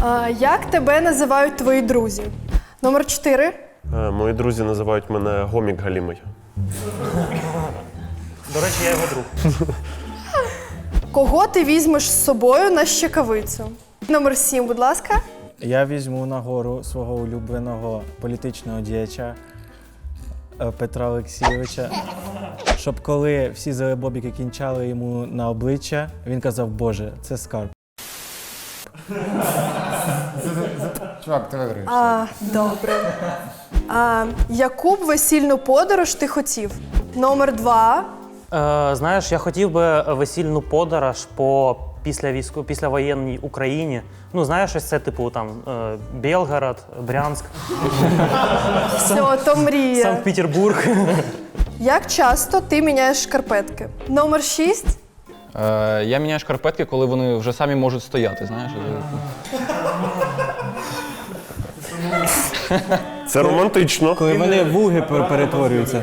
А, як тебе називають твої друзі? Номер 4. Е, Мої друзі називають мене гомік Галімий. До речі, я його друг. Кого ти візьмеш з собою на щекавицю? Номер 7, будь ласка. Я візьму нагору свого улюбленого політичного діяча е, Петра Олексійовича, щоб коли всі залебобіки кінчали йому на обличчя, він казав, Боже, це скарб. Чувак, ти виграєш. А, добре. А, яку б весільну подорож ти хотів? Номер 2. Е, знаєш, я хотів би весільну подорож по після війську, післявоєнній Україні. Ну, знаєш, ось це типу там е, Белгород, Брянськ, Все, то мрія. Санкт-Петербург. Як часто ти міняєш шкарпетки? Номер 6. Е, я міняю шкарпетки, коли вони вже самі можуть стояти, знаєш. Це романтично. Коли вони в вуги пер- перетворюються.